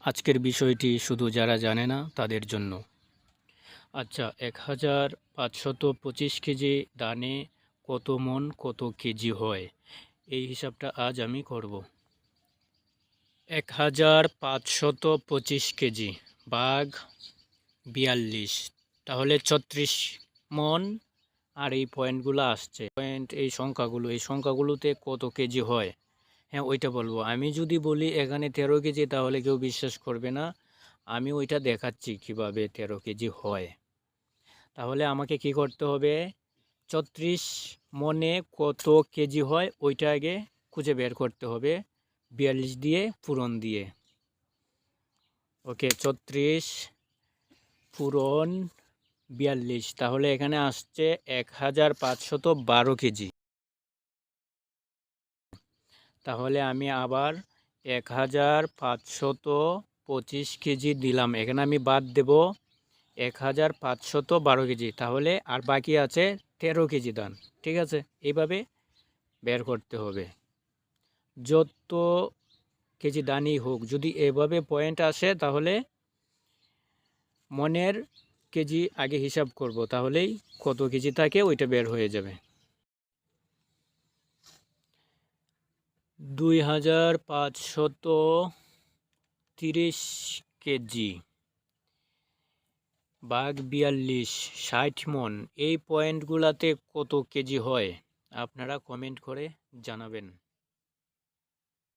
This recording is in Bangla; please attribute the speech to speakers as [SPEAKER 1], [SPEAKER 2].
[SPEAKER 1] আজকের বিষয়টি শুধু যারা জানে না, তাদের জন্য। আচ্ছা এক হাজার পাঁচশত পঁচিশ কেজি দানে কত মন, কত কেজি হয়? এই হিসাবটা আজ আমি করব। এক হাজার পাঁচশত পঁচিশ কেজি, বাঘ বিয়াল্লিশ। তাহলে ছত্রিশ মন, আর এই পয়েন্টগুলো আসছে। পয়েন্ট এই সংখ্যাগুলো, এই সংখ্যাগুলোতে কত কেজি হয়? হ্যাঁ ওইটা বলব। আমি যদি বলি এখানে তেরো কেজি, তাহলে কেউ বিশ্বাস করবে না। আমি ওইটা দেখাচ্ছি কীভাবে তেরো কেজি হয়। তাহলে আমাকে কি করতে হবে? ছত্রিশ মনে কত কেজি হয়, ওইটা আগে খুঁজে বের করতে হবে। বিয়াল্লিশ দিয়ে, পূরণ দিয়ে। ওকে, ছত্রিশ, পূরণ, বিয়াল্লিশ। তাহলে এখানে আসছে এক হাজার পাঁচশত বারো কেজি। তাহলে আমি আবার এক হাজার পাঁচশত পঁচিশ কেজি দিলাম। এখানে আমি বাদ দেব এক হাজার পাঁচশত বারো কেজি। তাহলে আর বাকি আছে তেরো কেজি দান ঠিক আছে? এইভাবে বের করতে হবে। যত কেজি দানই হোক, যদি এভাবে পয়েন্ট আসে, তাহলে মনের কেজি আগে হিসাব করব। তাহলেই কত কেজি থাকে ওইটা বের হয়ে যাবে। দুই হাজার পাঁচশত তিরিশ কেজি। বাঘ বিয়াল্লিশ, ষাট মন। এই পয়েন্টগুলাতে কত কেজি হয়? আপনারা কমেন্ট করে জানাবেন।